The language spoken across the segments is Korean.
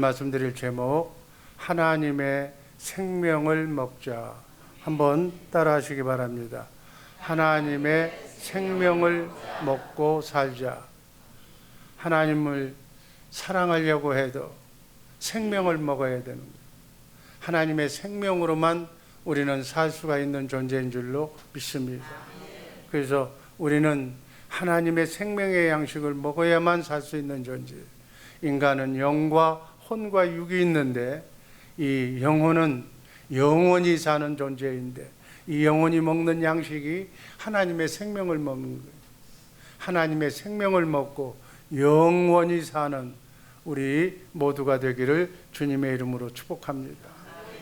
말씀드릴 제목 하나님의 생명을 먹자 한번 따라하시기 바랍니다. 하나님의 생명을 먹고 살자. 하나님을 사랑하려고 해도 생명을 먹어야 되는 거예요. 하나님의 생명으로만 우리는 살 수가 있는 존재인 줄로 믿습니다. 그래서 우리는 하나님의 생명의 양식을 먹어야만 살 수 있는 존재. 인간은 영과 혼과 육이 있는데 이 영혼은 영원히 사는 존재인데 이 영혼이 먹는 양식이 하나님의 생명을 먹는 거예요. 하나님의 생명을 먹고 영원히 사는 우리 모두가 되기를 주님의 이름으로 축복합니다.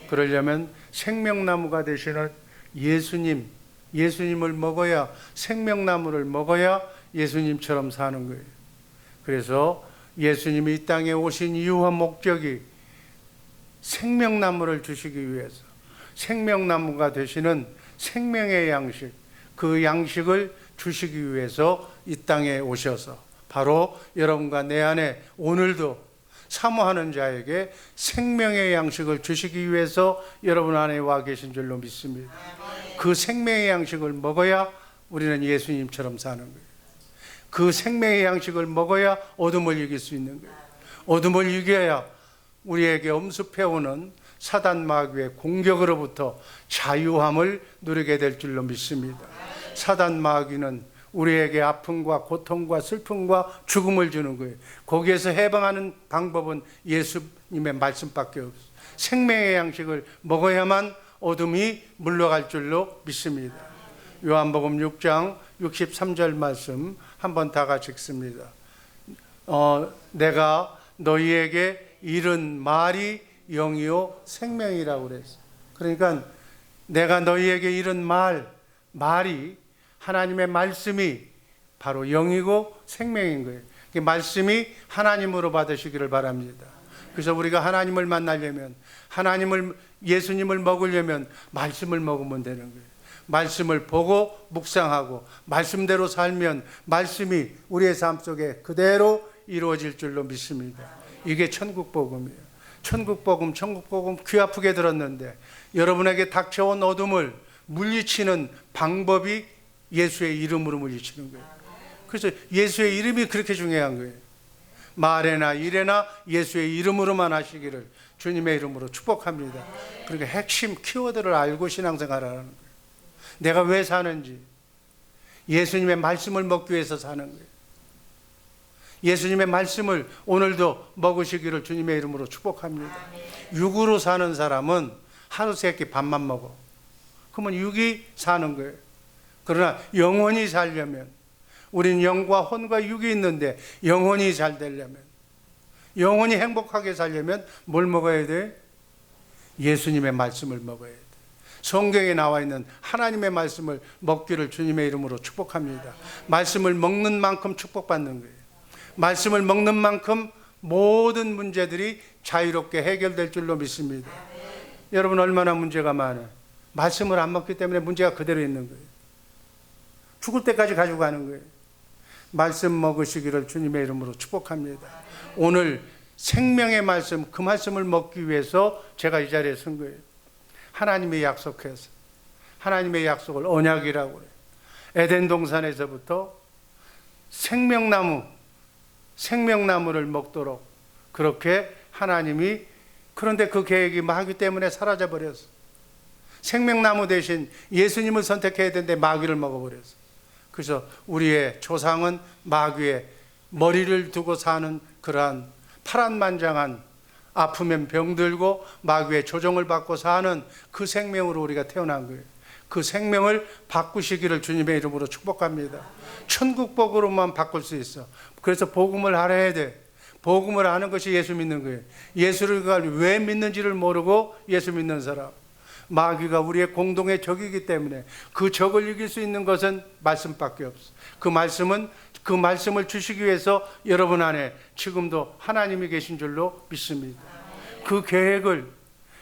그러려면 생명나무가 되시는 예수님, 예수님을 먹어야 생명나무를 먹어야 예수님처럼 사는 거예요. 그래서 예수님이 이 땅에 오신 이유와 목적이 생명나무를 주시기 위해서 생명나무가 되시는 생명의 양식, 그 양식을 주시기 위해서 이 땅에 오셔서 바로 여러분과 내 안에 오늘도 사모하는 자에게 생명의 양식을 주시기 위해서 여러분 안에 와 계신 줄로 믿습니다. 그 생명의 양식을 먹어야 우리는 예수님처럼 사는 거예요. 그 생명의 양식을 먹어야 어둠을 이길 수 있는 거예요. 어둠을 이겨야 우리에게 엄습해오는 사단 마귀의 공격으로부터 자유함을 누리게 될 줄로 믿습니다. 사단 마귀는 우리에게 아픔과 고통과 슬픔과 죽음을 주는 거예요. 거기에서 해방하는 방법은 예수님의 말씀밖에 없어요. 생명의 양식을 먹어야만 어둠이 물러갈 줄로 믿습니다. 요한복음 6장 63절 말씀 한번 다 같이 읽습니다. 어, 내가 너희에게 이른 말이 영이요 생명이라고 그랬어. 그러니까 내가 너희에게 이른 말, 말이 하나님의 말씀이 바로 영이고 생명인 거예요. 그 말씀이 하나님으로 받으시기를 바랍니다. 그래서 우리가 하나님을 만나려면 하나님을 예수님을 먹으려면 말씀을 먹으면 되는 거예요. 말씀을 보고 묵상하고 말씀대로 살면 말씀이 우리의 삶 속에 그대로 이루어질 줄로 믿습니다. 이게 천국 복음이에요. 천국 복음, 천국 복음 귀 아프게 들었는데 여러분에게 닥쳐온 어둠을 물리치는 방법이 예수의 이름으로 물리치는 거예요. 그래서 예수의 이름이 그렇게 중요한 거예요. 말에나 일에나 예수의 이름으로만 하시기를 주님의 이름으로 축복합니다. 그러니까 핵심 키워드를 알고 신앙생활하는 거예요. 내가 왜 사는지 예수님의 말씀을 먹기 위해서 사는 거예요. 예수님의 말씀을 오늘도 먹으시기를 주님의 이름으로 축복합니다. 육으로 사는 사람은 하루 세끼 밥만 먹어. 그러면 육이 사는 거예요. 그러나 영원히 살려면 우리는 영과 혼과 육이 있는데 영원히 잘 되려면 영원히 행복하게 살려면 뭘 먹어야 돼? 예수님의 말씀을 먹어야 돼. 성경에 나와 있는 하나님의 말씀을 먹기를 주님의 이름으로 축복합니다. 말씀을 먹는 만큼 축복받는 거예요. 말씀을 먹는 만큼 모든 문제들이 자유롭게 해결될 줄로 믿습니다. 여러분 얼마나 문제가 많아요. 말씀을 안 먹기 때문에 문제가 그대로 있는 거예요. 죽을 때까지 가지고 가는 거예요. 말씀 먹으시기를 주님의 이름으로 축복합니다. 오늘 생명의 말씀, 그 말씀을 먹기 위해서 제가 이 자리에 선 거예요. 하나님의 약속해서 하나님의 약속을 언약이라고 그래요. 에덴 동산에서부터 생명나무 생명나무를 먹도록 그렇게 하나님이 그런데 그 계획이 마귀 때문에 사라져 버렸어. 생명나무 대신 예수님을 선택해야 되는데 마귀를 먹어 버렸어. 그래서 우리의 조상은 마귀의 머리를 두고 사는 그러한 파란만장한 아프면 병들고 마귀의 조종을 받고 사는 그 생명으로 우리가 태어난 거예요. 그 생명을 바꾸시기를 주님의 이름으로 축복합니다. 천국 복으로만 바꿀 수 있어. 그래서 복음을 알아야 돼. 복음을 아는 것이 예수 믿는 거예요. 예수를 왜 믿는지를 모르고 예수 믿는 사람. 마귀가 우리의 공동의 적이기 때문에 그 적을 이길 수 있는 것은 말씀밖에 없어. 그 말씀은 그 말씀을 주시기 위해서 여러분 안에 지금도 하나님이 계신 줄로 믿습니다. 그 계획을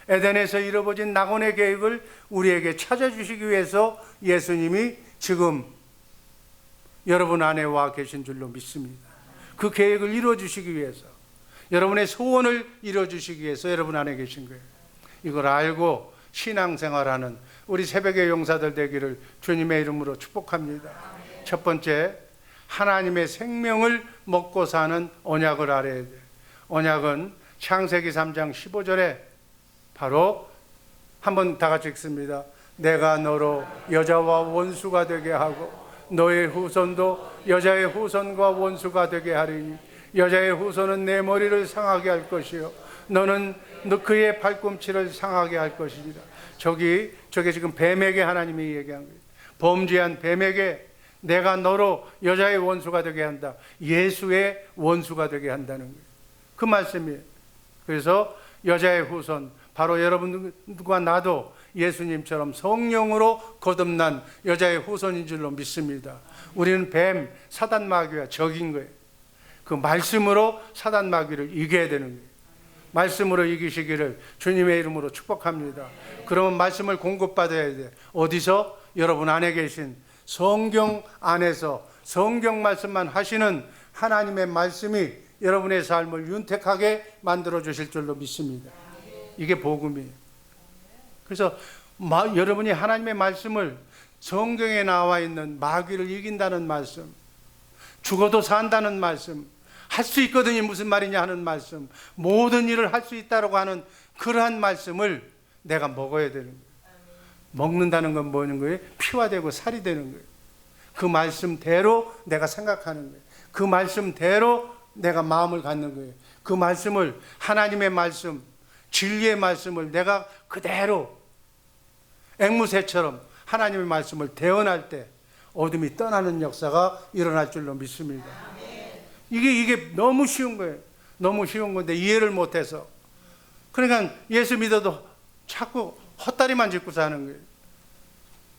에덴에서 이루어진 낙원의 계획을 우리에게 찾아주시기 위해서 예수님이 지금 여러분 안에 와 계신 줄로 믿습니다. 그 계획을 이루어 주시기 위해서 여러분의 소원을 이루어 주시기 위해서 여러분 안에 계신 거예요. 이걸 알고 신앙생활하는 우리 새벽의 용사들 되기를 주님의 이름으로 축복합니다. 첫 번째, 하나님의 생명을 먹고 사는 언약을 알아야 돼. 언약은 창세기 3장 15절에 바로 한번 다 같이 읽습니다. 내가 너로 여자와 원수가 되게 하고 너의 후손도 여자의 후손과 원수가 되게 하리니 여자의 후손은 내 머리를 상하게 할 것이요 너는 너 그의 발꿈치를 상하게 할 것이니라. 저기 저게 지금 뱀에게 하나님이 얘기한 거예요. 범죄한 뱀에게 내가 너로 여자의 원수가 되게 한다. 예수의 원수가 되게 한다는 거예요. 그 말씀이에요. 그래서 여자의 후손 바로 여러분과 나도 예수님처럼 성령으로 거듭난 여자의 후손인 줄로 믿습니다. 우리는 뱀 사단 마귀와 적인 거예요. 그 말씀으로 사단 마귀를 이겨야 되는 거예요. 말씀으로 이기시기를 주님의 이름으로 축복합니다. 그러면 말씀을 공급받아야 돼. 어디서? 여러분 안에 계신 성경 안에서 성경 말씀만 하시는 하나님의 말씀이 여러분의 삶을 윤택하게 만들어 주실 줄로 믿습니다. 이게 복음이에요. 그래서 마, 여러분이 하나님의 말씀을 성경에 나와 있는 마귀를 이긴다는 말씀, 죽어도 산다는 말씀, 할 수 있거든요. 무슨 말이냐 하는 말씀, 모든 일을 할 수 있다고 하는 그러한 말씀을 내가 먹어야 되는 거예요. 먹는다는 건 뭐는 거예요? 피와 되고 살이 되는 거예요. 그 말씀대로 내가 생각하는 거예요. 그 말씀대로 내가 마음을 갖는 거예요. 그 말씀을 하나님의 말씀, 진리의 말씀을 내가 그대로 앵무새처럼 하나님의 말씀을 대언할 때 어둠이 떠나는 역사가 일어날 줄로 믿습니다. 이게 이게 너무 쉬운 거예요. 너무 쉬운 건데 이해를 못해서 그러니까 예수 믿어도 자꾸 헛다리만 짚고 사는 거예요.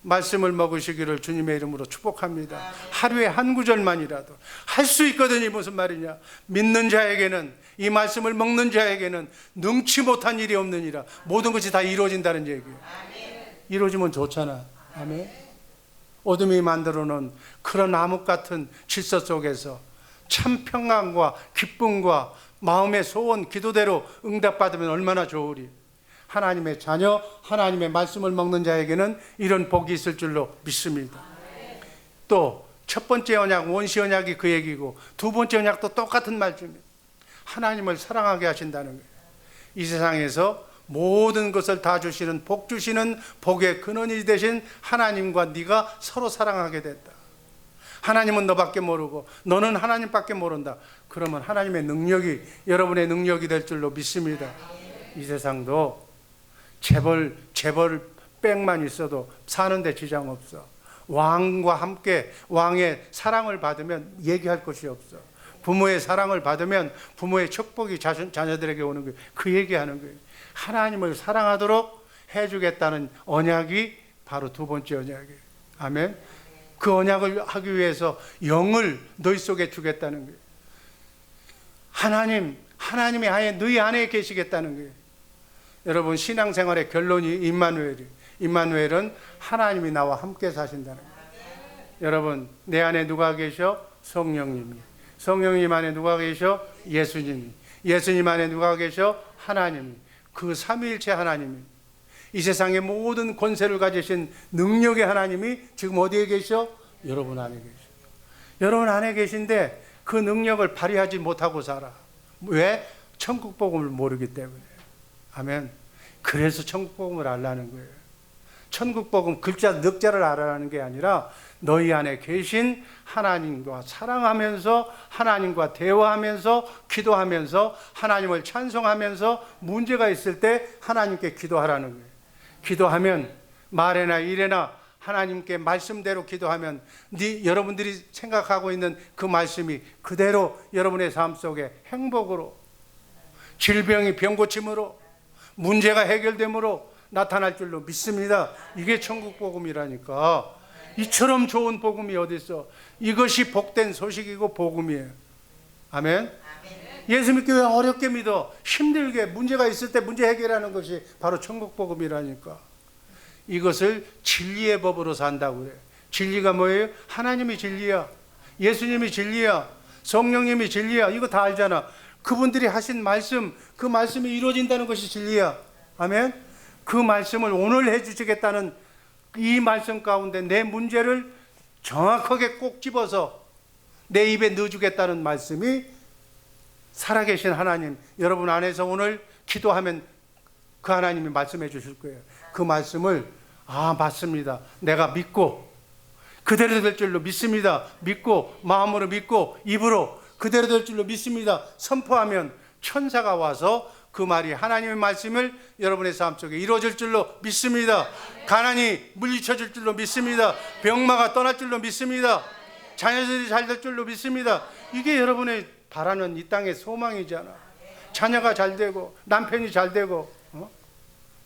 말씀을 먹으시기를 주님의 이름으로 축복합니다. 하루에 한 구절만이라도 할 수 있거든요. 무슨 말이냐? 믿는 자에게는 이 말씀을 먹는 자에게는 능치 못한 일이 없느니라. 모든 것이 다 이루어진다는 얘기예요. 이루어지면 좋잖아. 아멘. 어둠이 만들어 놓은 그런 암흑 같은 질서 속에서 참 평안과 기쁨과 마음의 소원 기도대로 응답받으면 얼마나 좋으리. 하나님의 자녀, 하나님의 말씀을 먹는 자에게는 이런 복이 있을 줄로 믿습니다. 또 첫 번째 언약, 원시 언약이 그 얘기고 두 번째 언약도 똑같은 말씀이에요. 하나님을 사랑하게 하신다는 거예요. 이 세상에서 모든 것을 다 주시는 복 주시는 복의 근원이 되신 하나님과 네가 서로 사랑하게 됐다. 하나님은 너밖에 모르고 너는 하나님밖에 모른다. 그러면 하나님의 능력이 여러분의 능력이 될 줄로 믿습니다. 이 세상도 재벌 재벌 빽만 있어도 사는데 지장 없어. 왕과 함께 왕의 사랑을 받으면 얘기할 것이 없어. 부모의 사랑을 받으면 부모의 축복이 자녀들에게 오는 거예요. 그 얘기하는 거예요. 하나님을 사랑하도록 해주겠다는 언약이 바로 두 번째 언약이에요. 아멘. 그 언약을 하기 위해서 영을 너희 속에 주겠다는 거예요. 하나님, 하나님의 아예 너희 안에 계시겠다는 거예요. 여러분 신앙생활의 결론이 임마누엘이 임마누엘은 하나님이 나와 함께 사신다는 거예요. 여러분 내 안에 누가 계셔? 성령님이. 성령님 안에 누가 계셔? 예수님이. 예수님 안에 누가 계셔? 하나님이. 그 삼위일체 하나님이. 이 세상의 모든 권세를 가지신 능력의 하나님이 지금 어디에 계셔? 여러분 안에 계셔. 여러분 안에 계신데 그 능력을 발휘하지 못하고 살아. 왜? 천국 복음을 모르기 때문에. 아멘. 그래서 천국 복음을 알라는 거예요. 천국 복음 글자 넉자를 알아라는 게 아니라 너희 안에 계신 하나님과 사랑하면서 하나님과 대화하면서 기도하면서 하나님을 찬송하면서 문제가 있을 때 하나님께 기도하라는 거예요. 기도하면 말에나 일에나 하나님께 말씀대로 기도하면 네 여러분들이 생각하고 있는 그 말씀이 그대로 여러분의 삶 속에 행복으로 질병이 병 고침으로 문제가 해결됨으로 나타날 줄로 믿습니다. 이게 천국 복음이라니까. 이처럼 좋은 복음이 어디 있어? 이것이 복된 소식이고 복음이에요. 아멘. 예수 믿기 왜 어렵게 믿어? 힘들게 문제가 있을 때 문제 해결하는 것이 바로 천국 복음이라니까. 이것을 진리의 법으로 산다고 그래. 진리가 뭐예요? 하나님이 진리야. 예수님이 진리야. 성령님이 진리야. 이거 다 알잖아. 그분들이 하신 말씀, 그 말씀이 이루어진다는 것이 진리야. 아멘. 그 말씀을 오늘 해주시겠다는 이 말씀 가운데 내 문제를 정확하게 꼭 집어서 내 입에 넣어주겠다는 말씀이 살아계신 하나님, 여러분 안에서 오늘 기도하면 그 하나님이 말씀해 주실 거예요. 그 말씀을 아 맞습니다. 내가 믿고 그대로 될 줄로 믿습니다. 믿고 마음으로 믿고 입으로 그대로 될 줄로 믿습니다. 선포하면 천사가 와서 그 말이 하나님의 말씀을 여러분의 삶 속에 이루어질 줄로 믿습니다. 가난이 물리쳐질 줄로 믿습니다. 병마가 떠날 줄로 믿습니다. 자녀들이 잘 될 줄로 믿습니다. 이게 여러분의 바라는 이 땅의 소망이잖아. 자녀가 잘 되고 남편이 잘 되고 어?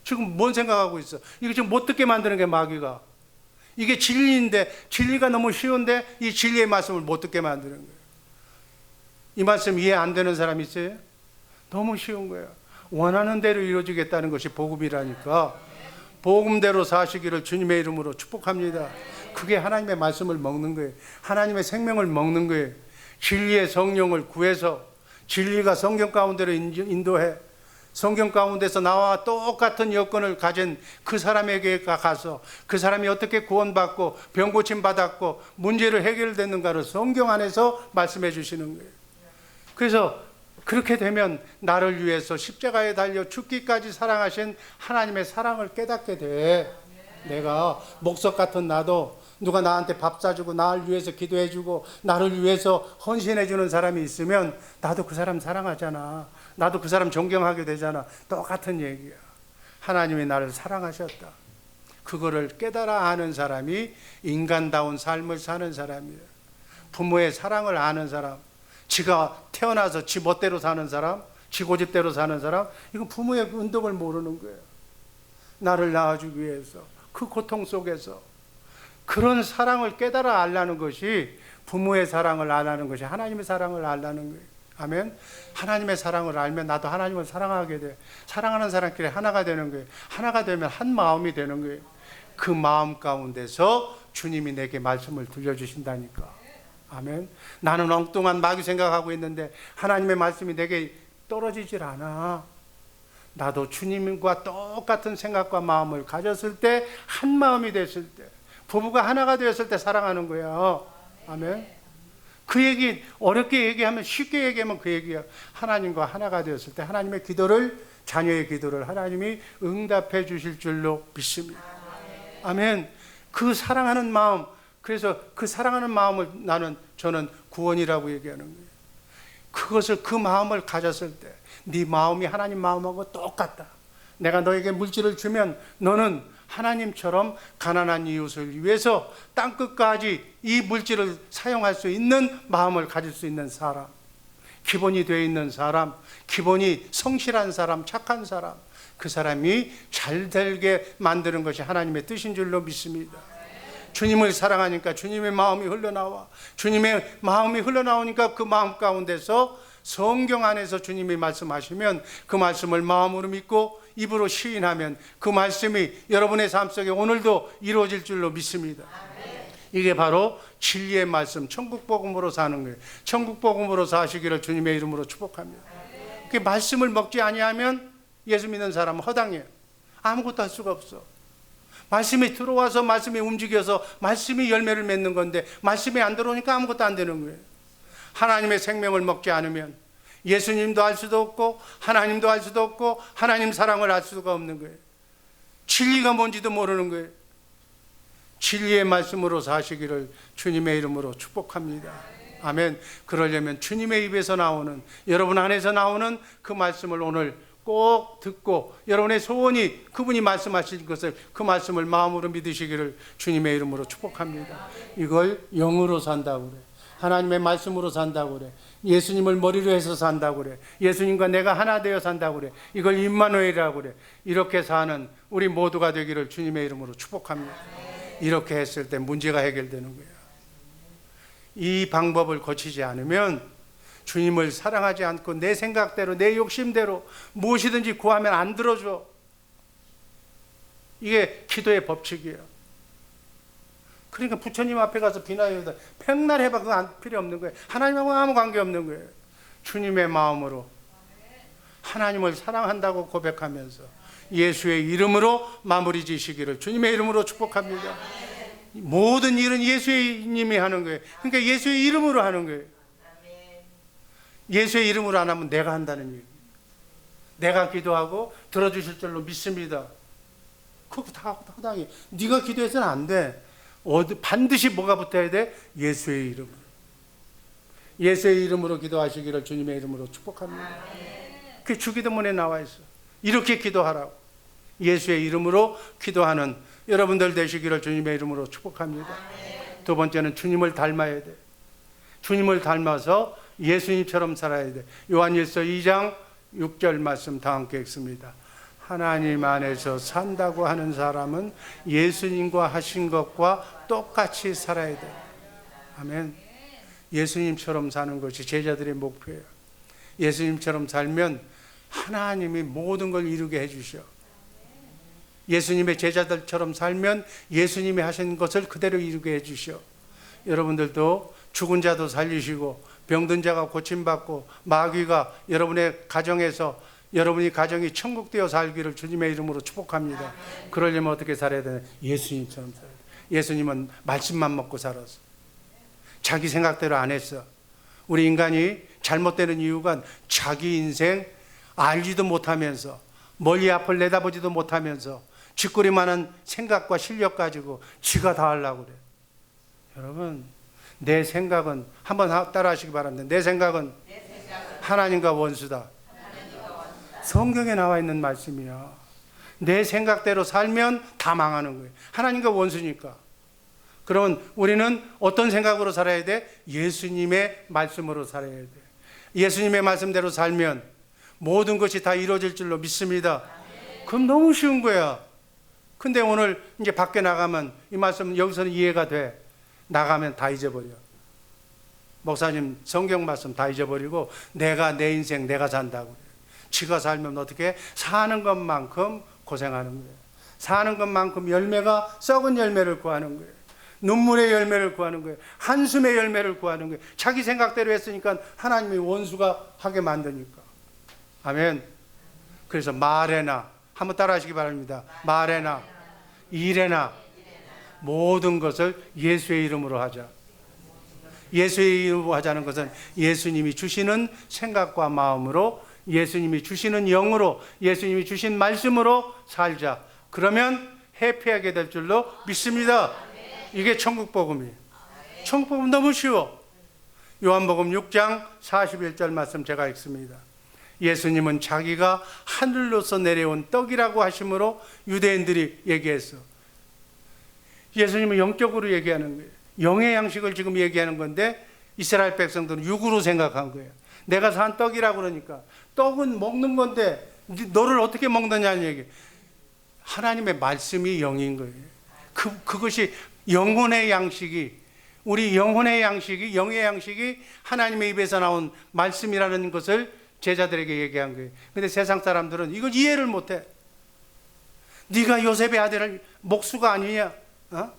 지금 뭔 생각하고 있어? 이거 지금 못 듣게 만드는 게 마귀가. 이게 진리인데 진리가 너무 쉬운데 이 진리의 말씀을 못 듣게 만드는 거예요. 이 말씀 이해 안 되는 사람 있어요? 너무 쉬운 거예요. 원하는 대로 이루어지겠다는 것이 복음이라니까. 복음대로 사시기를 주님의 이름으로 축복합니다. 그게 하나님의 말씀을 먹는 거예요. 하나님의 생명을 먹는 거예요. 진리의 성령을 구해서 진리가 성경 가운데로 인도해 성경 가운데서 나와 똑같은 여건을 가진 그 사람에게 가서 그 사람이 어떻게 구원받고 병 고침 받았고 문제를 해결됐는가를 성경 안에서 말씀해 주시는 거예요. 그래서 그렇게 되면 나를 위해서 십자가에 달려 죽기까지 사랑하신 하나님의 사랑을 깨닫게 돼. 내가 목석 같은 나도 누가 나한테 밥 사주고 나를 위해서 기도해주고 나를 위해서 헌신해주는 사람이 있으면 나도 그 사람 사랑하잖아. 나도 그 사람 존경하게 되잖아. 똑같은 얘기야. 하나님이 나를 사랑하셨다. 그거를 깨달아 아는 사람이 인간다운 삶을 사는 사람이에요. 부모의 사랑을 아는 사람, 지가 태어나서 지 멋대로 사는 사람, 지 고집대로 사는 사람, 이건 부모의 운동을 모르는 거예요. 나를 낳아주기 위해서 그 고통 속에서 그런 사랑을 깨달아 알라는 것이 부모의 사랑을 알라는 것이 하나님의 사랑을 알라는 거예요. 아멘. 하나님의 사랑을 알면 나도 하나님을 사랑하게 돼. 사랑하는 사람끼리 하나가 되는 거예요. 하나가 되면 한 마음이 되는 거예요. 그 마음 가운데서 주님이 내게 말씀을 들려주신다니까. 아멘. 나는 엉뚱한 마귀 생각하고 있는데 하나님의 말씀이 내게 떨어지질 않아. 나도 주님과 똑같은 생각과 마음을 가졌을 때, 한 마음이 됐을 때, 부부가 하나가 되었을 때 사랑하는 거야. 아멘. 그 얘기 어렵게 얘기하면 쉽게 얘기하면 그 얘기야. 하나님과 하나가 되었을 때 하나님의 기도를 자녀의 기도를 하나님이 응답해 주실 줄로 믿습니다. 아멘. 그 사랑하는 마음 그래서 그 사랑하는 마음을 나는 저는 구원이라고 얘기하는 거예요. 그것을 그 마음을 가졌을 때 네 마음이 하나님 마음하고 똑같다. 내가 너에게 물질을 주면 너는 하나님처럼 가난한 이웃을 위해서 땅 끝까지 이 물질을 사용할 수 있는 마음을 가질 수 있는 사람, 기본이 되어 있는 사람, 기본이 성실한 사람, 착한 사람, 그 사람이 잘 되게 만드는 것이 하나님의 뜻인 줄로 믿습니다. 주님을 사랑하니까 주님의 마음이 흘러나와. 주님의 마음이 흘러나오니까 그 마음 가운데서 성경 안에서 주님이 말씀하시면 그 말씀을 마음으로 믿고 입으로 시인하면 그 말씀이 여러분의 삶 속에 오늘도 이루어질 줄로 믿습니다. 이게 바로 진리의 말씀, 천국 복음으로 사는 거예요. 천국 복음으로 사시기를 주님의 이름으로 축복합니다. 그 말씀을 먹지 아니하면 예수 믿는 사람은 허당해요. 아무것도 할 수가 없어. 말씀이 들어와서 말씀이 움직여서 말씀이 열매를 맺는 건데 말씀이 안 들어오니까 아무것도 안 되는 거예요. 하나님의 생명을 먹지 않으면 예수님도 알 수도 없고 하나님도 알 수도 없고 하나님 사랑을 알 수가 없는 거예요. 진리가 뭔지도 모르는 거예요. 진리의 말씀으로 사시기를 주님의 이름으로 축복합니다. 아멘. 그러려면 주님의 입에서 나오는 여러분 안에서 나오는 그 말씀을 오늘 꼭 듣고 여러분의 소원이 그분이 말씀하신 것을 그 말씀을 마음으로 믿으시기를 주님의 이름으로 축복합니다. 이걸 영으로 산다고 그래. 하나님의 말씀으로 산다고 그래. 예수님을 머리로 해서 산다고 그래. 예수님과 내가 하나 되어 산다고 그래. 이걸 임마누엘이라고 그래. 이렇게 사는 우리 모두가 되기를 주님의 이름으로 축복합니다. 이렇게 했을 때 문제가 해결되는 거야. 이 방법을 거치지 않으면 주님을 사랑하지 않고 내 생각대로 내 욕심대로 무엇이든지 구하면 안 들어줘. 이게 기도의 법칙이에요. 그러니까 부처님 앞에 가서 비나이다. 백날 해봐 그거 안 필요 없는 거예요. 하나님하고 아무 관계 없는 거예요. 주님의 마음으로 하나님을 사랑한다고 고백하면서 예수의 이름으로 마무리 지시기를 주님의 이름으로 축복합니다. 모든 일은 예수님이 하는 거예요. 그러니까 예수의 이름으로 하는 거예요. 예수의 이름으로 안 하면 내가 한다는 얘기. 내가 기도하고 들어주실 줄로 믿습니다. 그거 다 허당해. 네가 기도해서는 안 돼. 어디 반드시 뭐가 붙어야 돼? 예수의 이름. 예수의 이름으로 기도하시기를 주님의 이름으로 축복합니다. 그 주기도문에 나와 있어. 이렇게 기도하라고. 예수의 이름으로 기도하는 여러분들 되시기를 주님의 이름으로 축복합니다. 두 번째는 주님을 닮아야 돼. 주님을 닮아서 예수님처럼 살아야 돼. 요한일서 2장 6절 말씀 다 함께 읽습니다. 하나님 안에서 산다고 하는 사람은 예수님과 하신 것과 똑같이 살아야 돼. 아멘. 예수님처럼 사는 것이 제자들의 목표예요. 예수님처럼 살면 하나님이 모든 걸 이루게 해주셔. 예수님의 제자들처럼 살면 예수님이 하신 것을 그대로 이루게 해주셔. 여러분들도 죽은 자도 살리시고 병든 자가 고침받고 마귀가 여러분의 가정에서 여러분이 가정이 천국 되어 살기를 주님의 이름으로 축복합니다. 그러려면 어떻게 살아야 되나? 예수님처럼 살아야 돼. 예수님은 말씀만 먹고 살았어. 자기 생각대로 안 했어. 우리 인간이 잘못되는 이유가 자기 인생 알지도 못하면서 멀리 앞을 내다보지도 못하면서 쥐꼬리만한 생각과 실력 가지고 지가 다 하려고 그래. 여러분, 내 생각은 한번 하- 따라하시기 바랍니다. 내 생각은 하나님과 원수다. 성경에 나와 있는 말씀이야. 내 생각대로 살면 다 망하는 거예요. 하나님과 원수니까. 그러면 우리는 어떤 생각으로 살아야 돼? 예수님의 말씀으로 살아야 돼. 예수님의 말씀대로 살면 모든 것이 다 이루어질 줄로 믿습니다. 그럼 너무 쉬운 거야. 근데 오늘 이제 밖에 나가면 이 말씀 여기서는 이해가 돼. 나가면 다 잊어버려. 목사님 성경 말씀 다 잊어버리고 내가 내 인생 내가 산다고. 지가 살면 어떻게 사는 것만큼 고생하는 거예요. 사는 것만큼 열매가 썩은 열매를 구하는 거예요. 눈물의 열매를 구하는 거예요. 한숨의 열매를 구하는 거예요. 자기 생각대로 했으니까 하나님이 원수가 하게 만드니까. 아멘. 그래서 말에나 한번 따라 하시기 바랍니다. 말에나 일에나 모든 것을 예수의 이름으로 하자. 예수의 이름으로 하자는 것은 예수님이 주시는 생각과 마음으로 예수님이 주시는 영으로 예수님이 주신 말씀으로 살자. 그러면 해피하게 될 줄로 믿습니다. 이게 천국 복음이에요. 천국 복음 너무 쉬워. 요한복음 6장 41절 말씀 제가 읽습니다. 예수님은 자기가 하늘로서 내려온 떡이라고 하심으로 유대인들이 얘기했어. 예수님은 영적으로 얘기하는 거예요. 영의 양식을 지금 얘기하는 건데 이스라엘 백성들은 육으로 생각한 거예요. 내가 산 떡이라고 그러니까 떡은 먹는 건데 너를 어떻게 먹느냐는 얘기. 하나님의 말씀이 영인 거예요. 그 그것이 영혼의 양식이 우리 영혼의 양식이 영의 양식이 하나님의 입에서 나온 말씀이라는 것을 제자들에게 얘기한 거예요. 근데 세상 사람들은 이걸 이해를 못 해. 네가 요셉의 아들 목수가 아니냐? 어?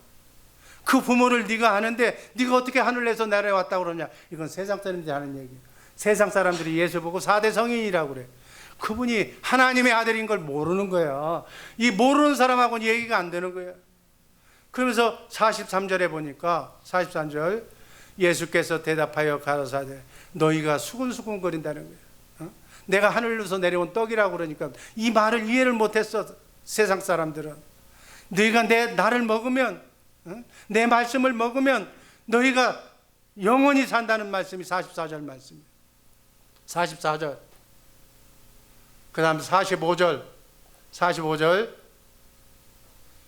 그 부모를 네가 아는데 네가 어떻게 하늘에서 내려왔다 그러냐? 이건 세상 사람들이 하는 얘기예요. 세상 사람들이 예수 보고 사대 성인이라고 그래. 그분이 하나님의 아들인 걸 모르는 거야. 이 모르는 사람하고는 얘기가 안 되는 거야. 그러면서 43절에 보니까 43절 예수께서 대답하여 가라사대 너희가 수근수근 거린다는 거야. 어? 내가 하늘로서 내려온 떡이라고 그러니까 이 말을 이해를 못했어 세상 사람들은. 너희가 내 나를 먹으면 어? 내 말씀을 먹으면 너희가 영원히 산다는 말씀이 44절 말씀이에요. 44절. 그 다음 45절. 45절.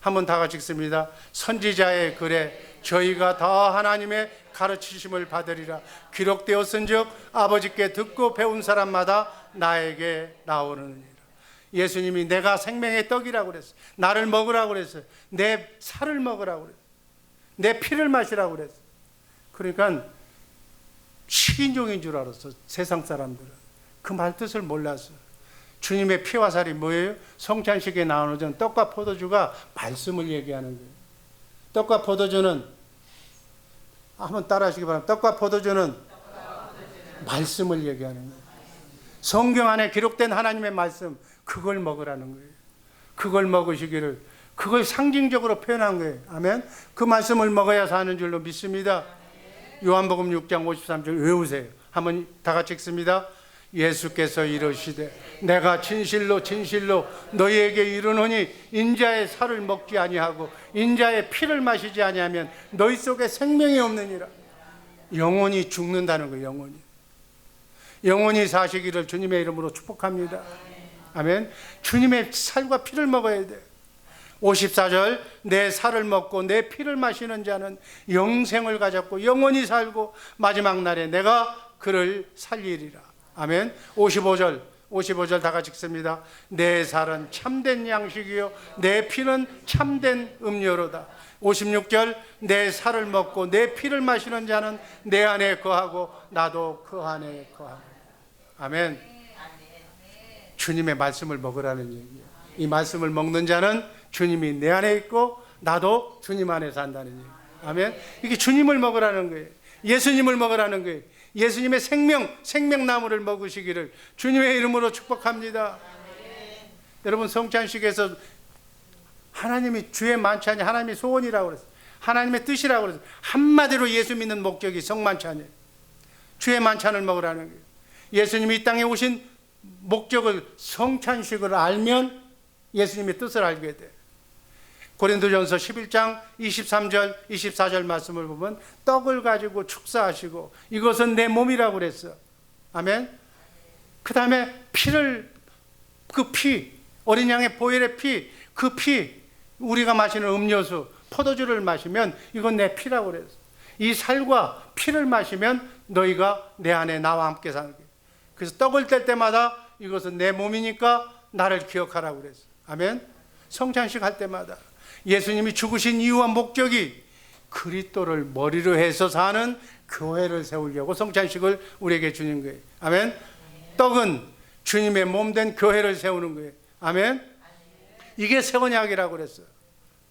한번 다 같이 읽습니다. 선지자의 글에 저희가 다 하나님의 가르치심을 받으리라. 기록되었은즉 아버지께 듣고 배운 사람마다 나에게 나오느니라. 예수님이 내가 생명의 떡이라고 그랬어요. 나를 먹으라고 그랬어요. 내 살을 먹으라고 그랬어요. 내 피를 마시라고 그랬어요. 그러니까 식인종인 줄 알았어. 세상 사람들은. 그 말뜻을 몰랐어. 주님의 피와 살이 뭐예요? 성찬식에 나오는 전 떡과 포도주가 말씀을 얘기하는 거예요. 떡과 포도주는 한번 따라하시기 바랍니다. 떡과 포도주는 말씀을 얘기하는 거예요. 성경 안에 기록된 하나님의 말씀 그걸 먹으라는 거예요. 그걸 먹으시기를 그걸 상징적으로 표현한 거예요. 아멘. 그 말씀을 먹어야 사는 줄로 믿습니다. 요한복음 6장 53절 외우세요. 한번 다 같이 읽습니다. 예수께서 이르시되 내가 진실로 진실로 너희에게 이르노니 인자의 살을 먹지 아니하고 인자의 피를 마시지 아니하면 너희 속에 생명이 없느니라. 영원히 죽는다는 거예요. 영원히. 영원히 사시기를 주님의 이름으로 축복합니다. 아멘. 주님의 살과 피를 먹어야 돼. 54절 내 살을 먹고 내 피를 마시는 자는 영생을 가졌고 영원히 살고 마지막 날에 내가 그를 살리리라. 아멘. 55절 55절 다 같이 읽습니다. 내 살은 참된 양식이요 내 피는 참된 음료로다. 56절 내 살을 먹고 내 피를 마시는 자는 내 안에 거하고 나도 그 안에 거하고. 아멘. 주님의 말씀을 먹으라는 얘기예요. 이 말씀을 먹는 자는 주님이 내 안에 있고 나도 주님 안에 산다는 얘기예요. 아멘. 이게 주님을 먹으라는 거예요. 예수님을 먹으라는 거예요. 예수님의 생명, 생명나무를 먹으시기를 주님의 이름으로 축복합니다. 여러분 성찬식에서 하나님이 주의 만찬이 하나님의 소원이라고 그랬어요. 하나님의 뜻이라고 그랬어요. 한마디로 예수 믿는 목적이 성만찬이에요. 주의 만찬을 먹으라는 거예요. 예수님이 이 땅에 오신 목적을 성찬식을 알면 예수님의 뜻을 알게 돼. 고린도전서 11장 23절 24절 말씀을 보면 떡을 가지고 축사하시고 이것은 내 몸이라고 그랬어. 아멘. 그다음에 피를 그 피, 어린 양의 보혈의 피, 그 피, 우리가 마시는 음료수, 포도주를 마시면 이건 내 피라고 그랬어. 이 살과 피를 마시면 너희가 내 안에 나와 함께 사는. 그래서 떡을 뗄 때마다 이것은 내 몸이니까 나를 기억하라고 그랬어. 아멘. 성찬식 할 때마다 예수님이 죽으신 이유와 목적이 그리스도를 머리로 해서 사는 교회를 세우려고 성찬식을 우리에게 주는 거예요. 아멘. 떡은 주님의 몸 된 교회를 세우는 거예요. 아멘. 이게 새 언약이라고 그랬어요.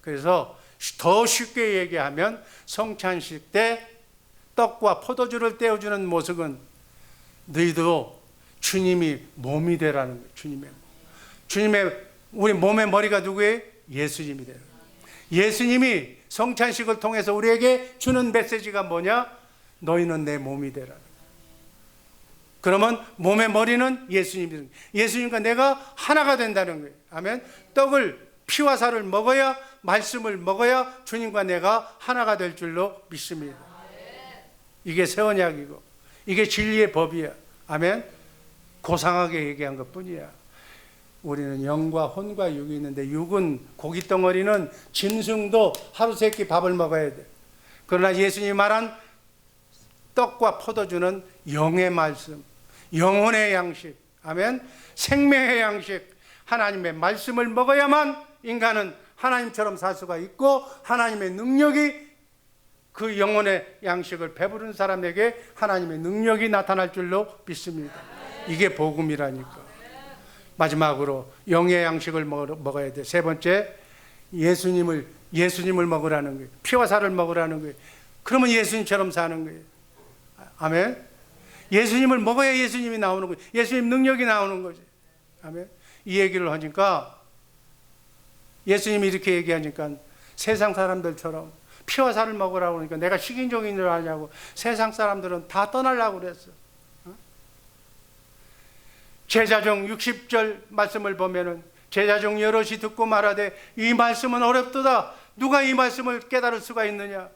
그래서 더 쉽게 얘기하면 성찬식 때 떡과 포도주를 떼어주는 모습은 너희도 주님이 몸이 되라는 거예요. 주님의 몸. 주님의 우리 몸의 머리가 누구예요? 예수님이 되는 거예요. 예수님이 성찬식을 통해서 우리에게 주는 메시지가 뭐냐? 너희는 내 몸이 되라. 그러면 몸의 머리는 예수님이 예수님과 내가 하나가 된다는 거예요. 아멘. 떡을 피와 살을 먹어야 말씀을 먹어야 주님과 내가 하나가 될 줄로 믿습니다. 이게 새 언약이고 이게 진리의 법이야. 아멘. 고상하게 얘기한 것 뿐이야. 우리는 영과 혼과 육이 있는데 육은 고기 덩어리는 짐승도 하루 세 끼 밥을 먹어야 돼. 그러나 예수님이 말한 떡과 포도주는 영의 말씀, 영혼의 양식, 아멘. 생명의 양식, 하나님의 말씀을 먹어야만 인간은 하나님처럼 살 수가 있고 하나님의 능력이 그 영혼의 양식을 배부른 사람에게 하나님의 능력이 나타날 줄로 믿습니다. 이게 복음이라니까. 마지막으로 영의 양식을 먹어야 돼. 세 번째 예수님을 예수님을 먹으라는 거예요. 피와 살을 먹으라는 거예요. 그러면 예수님처럼 사는 거예요. 아멘. 예수님을 먹어야 예수님이 나오는 거예요. 예수님 능력이 나오는 거지. 아멘. 이 얘기를 하니까 예수님이 이렇게 얘기하니까 세상 사람들처럼 피와 살을 먹으라고 그러니까 내가 식인종인 줄 아냐고 세상 사람들은 다 떠나려고 그랬어. 제자종 60절 말씀을 보면은 제자종 여럿이 듣고 말하되 이 말씀은 어렵도다. 누가 이 말씀을 깨달을 수가 있느냐?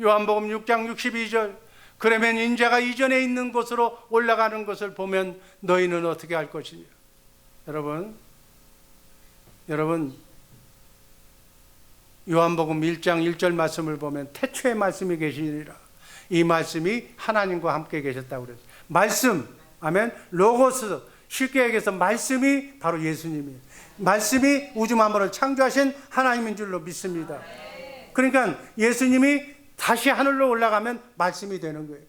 요한복음 6장 62절 그러면 인자가 이전에 있는 곳으로 올라가는 것을 보면 너희는 어떻게 할 것이냐? 여러분, 여러분, 요한복음 1장 1절 말씀을 보면 태초의 말씀이 계시니라. 이 말씀이 하나님과 함께 계셨다고 그랬어요. 말씀, 아멘, 로고스, 쉽게 얘기해서 말씀이 바로 예수님이에요. 말씀이 우주 만물을 창조하신 하나님인 줄로 믿습니다. 그러니까 예수님이 다시 하늘로 올라가면 말씀이 되는 거예요.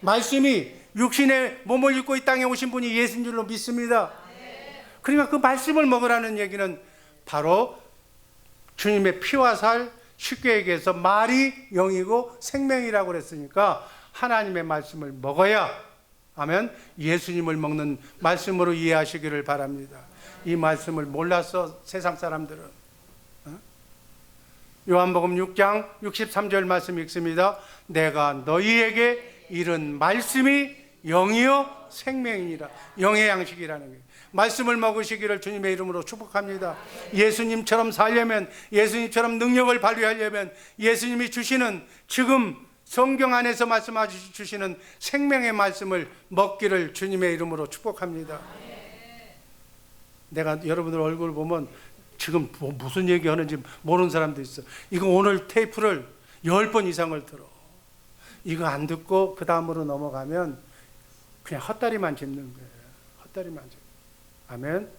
말씀이 육신의 몸을 입고 이 땅에 오신 분이 예수인 줄로 믿습니다. 그러니까 그 말씀을 먹으라는 얘기는 바로 주님의 피와 살 쉽게 얘기해서 말이 영이고 생명이라고 그랬으니까 하나님의 말씀을 먹어야 아멘. 예수님을 먹는 말씀으로 이해하시기를 바랍니다. 이 말씀을 몰라서 세상 사람들은 어? 요한복음 6장 63절 말씀 읽습니다. 내가 너희에게 이른 말씀이 영이요 생명이니라. 영의 양식이라는 거예요. 말씀을 먹으시기를 주님의 이름으로 축복합니다. 예수님처럼 살려면 예수님처럼 능력을 발휘하려면 예수님이 주시는 지금 성경 안에서 말씀하시 주시는 생명의 말씀을 먹기를 주님의 이름으로 축복합니다. 내가 여러분들 얼굴 보면 지금 뭐 무슨 얘기 하는지 모르는 사람도 있어. 이거 오늘 테이프를 열번 이상을 들어. 이거 안 듣고 그 다음으로 넘어가면 그냥 헛다리만 짚는 거예요. 헛다리만 짚. 아멘.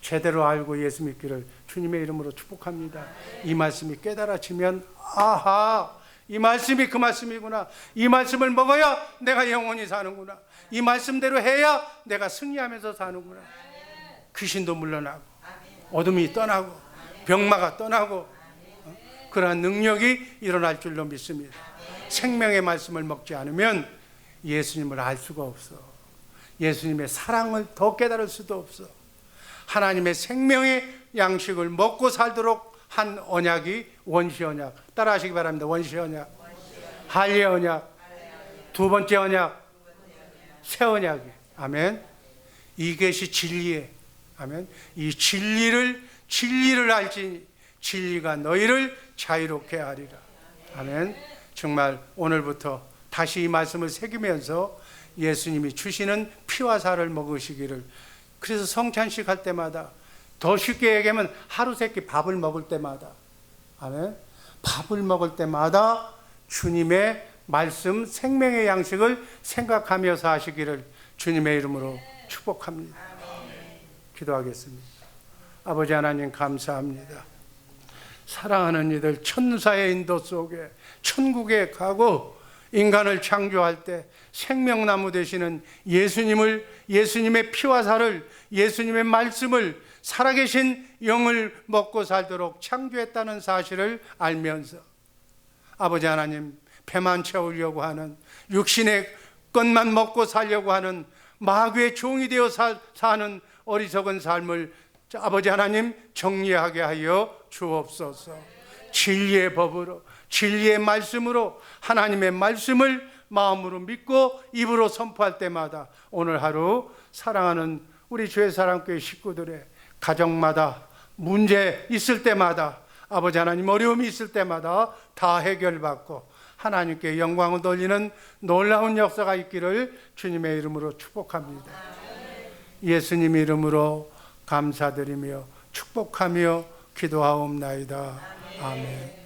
제대로 알고 예수 믿기를 주님의 이름으로 축복합니다. 이 말씀이 깨달아지면 아하 이 말씀이 그 말씀이구나. 이 말씀을 먹어야 내가 영원히 사는구나. 이 말씀대로 해야 내가 승리하면서 사는구나. 귀신도 물러나고 어둠이 떠나고 병마가 떠나고 어? 그러한 능력이 일어날 줄로 믿습니다. 생명의 말씀을 먹지 않으면 예수님을 알 수가 없어. 예수님의 사랑을 더 깨달을 수도 없어. 하나님의 생명의 양식을 먹고 살도록 한 언약이 원시 언약. 따라하시기 바랍니다. 원시 언약. 할례 언약. 두 번째 언약. 새 언약이. 아멘. 이것이 진리에. 아멘. 이 진리를 진리를 알지 진리가 너희를 자유롭게 하리라. 아멘. 정말 오늘부터 다시 이 말씀을 새기면서 예수님이 주시는 피와 살을 먹으시기를 그래서 성찬식 할 때마다 더 쉽게 얘기하면 하루 세끼 밥을 먹을 때마다 아멘. 밥을 먹을 때마다 주님의 말씀 생명의 양식을 생각하면서 하시기를 주님의 이름으로 축복합니다. 기도하겠습니다. 아버지 하나님 감사합니다. 사랑하는 이들 천사의 인도 속에 천국에 가고 인간을 창조할 때 생명나무 되시는 예수님을 예수님의 피와 살을 예수님의 말씀을 살아계신 영을 먹고 살도록 창조했다는 사실을 알면서 아버지 하나님 배만 채우려고 하는 육신의 것만 먹고 살려고 하는 마귀의 종이 되어 사, 사는 어리석은 삶을 아버지 하나님 정리하게 하여 주옵소서. 진리의 법으로 진리의 말씀으로 하나님의 말씀을 마음으로 믿고 입으로 선포할 때마다 오늘 하루 사랑하는 우리 주의 사랑교회 식구들의 가정마다 문제 있을 때마다 아버지 하나님 어려움이 있을 때마다 다 해결받고 하나님께 영광을 돌리는 놀라운 역사가 있기를 주님의 이름으로 축복합니다. 예수님 이름으로 감사드리며 축복하며 기도하옵나이다. 아멘.